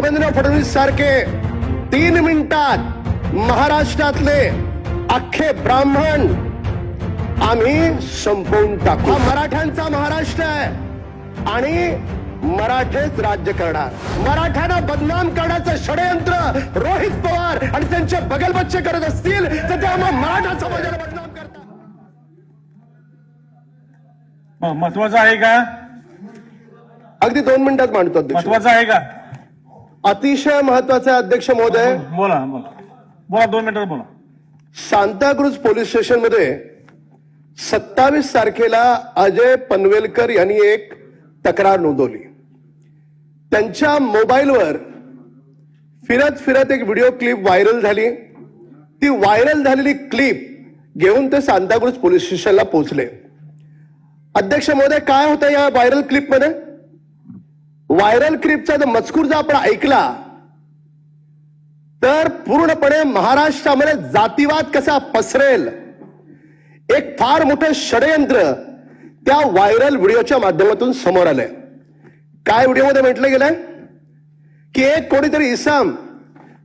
देवेंद्र फडणवीस सारखे तीन मिनिटात महाराष्ट्रातले अख्खे ब्राह्मण आम्ही संपवून टाकू. हा मराठ्यांचा महाराष्ट्र आहे. आणि मराठेच राज्य करणार. मराठ्यांना बदनाम करण्याचं षडयंत्र रोहित पवार आणि त्यांचे बगल बच्चे करत असतील तर ते आम्हा मराठा समाजाला बदनाम करतात. महत्वाचं आहे का? अगदी दोन मिनिटात मांडतो महत्वाचं आहे का? अतिशय महत्वाचं अध्यक्ष महोदय. बोला बोला बोला. दोन मिनिटात बोला. सांताक्रुज पोलीस स्टेशनमध्ये सत्तावीस तारखेला अजय पनवेलकर यांनी एक तक्रार नोंदवली. त्यांच्या मोबाईलवर फिरत फिरत एक व्हिडिओ क्लिप व्हायरल झाली. ती व्हायरल झालेली क्लिप घेऊन ते सांताक्रुज पोलीस स्टेशनला पोहोचले. अध्यक्ष महोदय काय होतं या व्हायरल क्लिपमध्ये व्हायरल क्लिपचा जर मजकूर जर आपण ऐकला तर पूर्णपणे महाराष्ट्रामध्ये जातीवाद कसा पसरेल एक फार मोठं षडयंत्र त्या व्हायरल व्हिडिओच्या माध्यमातून समोर आलंय. काय व्हिडिओमध्ये म्हटलं गेलंय? की एक कोणीतरी इसम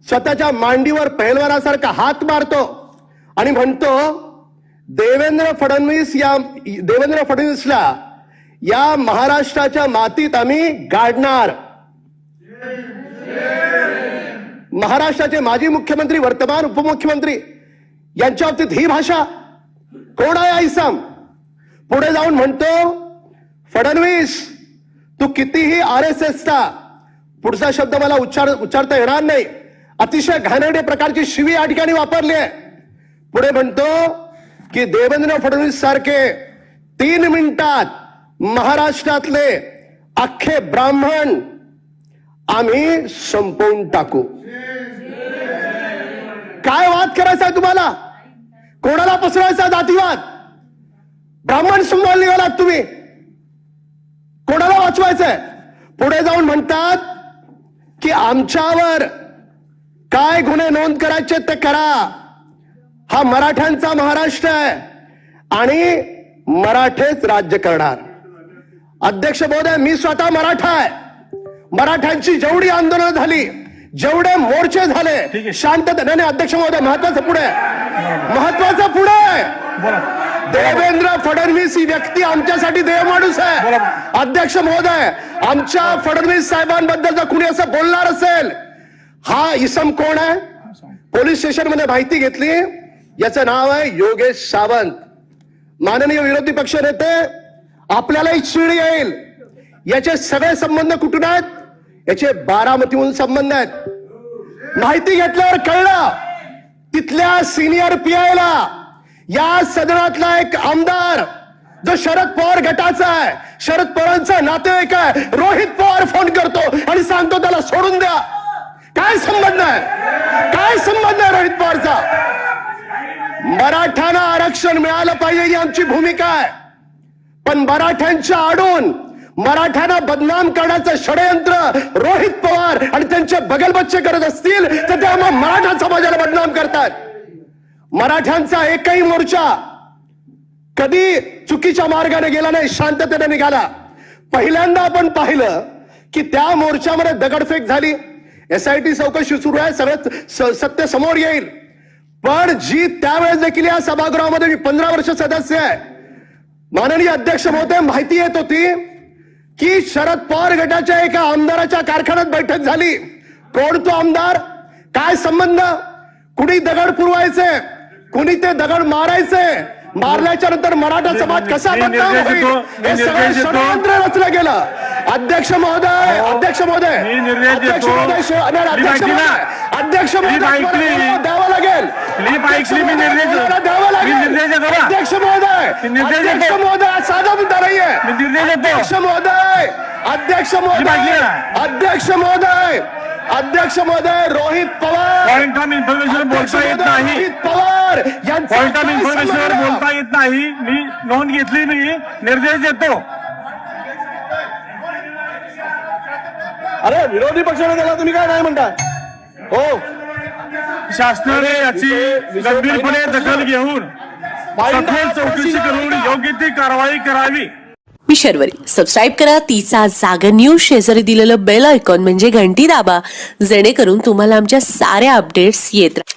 स्वतःच्या मांडीवर पहलवानासारखा हात मारतो आणि म्हणतो देवेंद्र फडणवीस या देवेंद्र फडणवीसला या महाराष्ट्राच्या मातीत आम्ही गाडणार. महाराष्ट्राचे माजी मुख्यमंत्री वर्तमान उपमुख्यमंत्री यांच्या बाबतीत ही भाषा कोण आहे आईसाम? पुढे जाऊन म्हणतो फडणवीस तू कितीही आर एस एसचा पुढचा शब्द मला उच्चार उच्चारता येणार नाही. अतिशय घाणेरडे प्रकारची शिवी या ठिकाणी वापरली आहे. पुढे म्हणतो की देवेंद्र फडणवीस सारखे तीन मिनिटात महाराष्ट्रातले अख्खे ब्राह्मण आम्ही संपवून टाकू. काय वाद करायचा आहे तुम्हाला? कोणाला पसरवायचा जातीवाद? ब्राह्मण संभाळ निघालात तुम्ही. कोणाला वाचवायचंय? पुढे जाऊन म्हणतात की आमच्यावर काय गुन्हे नोंद करायचे ते करा. हा मराठ्यांचा महाराष्ट्र आहे आणि मराठेच राज्य करणार. अध्यक्ष महोदय मी स्वतः मराठा आहे. मराठ्यांची जेवढी आंदोलनं झाली जेवढे मोर्चे झाले ठीक आहे. शांतता नाही नाही, अध्यक्ष महोदय महत्वाचं पुढे महत्वाचं पुढे देवेंद्र फडणवीस ही व्यक्ती आमच्यासाठी देव माणूस आहे. अध्यक्ष महोदय आमच्या फडणवीस साहेबांबद्दल जर कुणी असं बोलणार असेल हा इसम कोण आहे? पोलीस स्टेशनमध्ये माहिती घेतली. याचं नाव आहे योगेश सावंत. माननीय विरोधी पक्ष नेते आपल्यालाही चीड येईल. याचे सगळे संबंध कुठून आहेत? याचे बारामतीहून संबंध आहेत. माहिती घेतल्यावर कळलं. तिथल्या सिनियर पीआयला या सदनातला एक आमदार जो शरद पवार गटाचा आहे. शरद पवारांचा नातेवाईक आहे. रोहित पवार फोन करतो आणि सांगतो त्याला सोडून द्या. काय संबंध आहे? काय संबंध आहे रोहित पवारचा? मराठ्यांना आरक्षण मिळालं पाहिजे ही आमची भूमिका आहे. पण मराठ्यांच्या आडून मराठ्यांना बदनाम करण्याचं षडयंत्र रोहित पवार आणि त्यांचे बगल बच्चे करत असतील तर ते आम्हा मराठा समाजाला बदनाम करतात. मराठ्यांचा एकही मोर्चा कधी चुकीच्या मार्गाने गेला नाही शांततेने निघाला. पहिल्यांदा आपण पाहिलं की त्या मोर्चामध्ये दगडफेक झाली. एसआयटी चौकशी सुरू आहे सगळं स- सत्य समोर येईल. पण जी त्यावेळेस देखील या सभागृहामध्ये मी पंधरा वर्ष सदस्य आहे माननीय अध्यक्ष महोदय माहिती येत होती की शरद पवार गटाच्या एका आमदाराच्या कारखान्यात बैठक झाली. कोण तो आमदार? काय संबंध? कुणी दगड पुरवायचे? कुणी ते दगड मारायचे? मारल्याच्या नंतर मराठा समाज कसा हे सगळं. षडयंत्र रचलं गेलं. अध्यक्ष महोदय हो. अध्यक्ष महोदय अध्यक्ष. महोदय अध्यक्ष. महोदय अध्यक्ष महोदय द्यावं लागेल. क्लिप अध्यक्ष अध्यक्ष महोदय हा साधा मुद्दा मी निर्देश देतो. अध्यक्ष महोदय अध्यक्ष महोदय. अध्यक्ष महोदय अध्यक्ष महोदय रोहित पवार। इन्फॉर्मेशन बोलता येत महोदय, नाही। रोहित पवार यांचा इन्फॉर्मेशनवर? बोलता येत नाही. मी नोंद घेतली मी निर्देश देतो. अरे विरोधी पक्षाने त्याला तुम्ही काय नाही म्हणता हो. शासनाने याची गंभीरपणे दखल घेऊन सखोल चौकशी करून योग्य ती कारवाई करावी. मी शर्वरी. सबस्क्राईब करा. तिचा जागा न्यूज शेजारी दिलेलं बेल आयकॉन म्हणजे घंटी दाबा. जेणेकरून तुम्हाला आमच्या साऱ्या अपडेट्स येत राहतील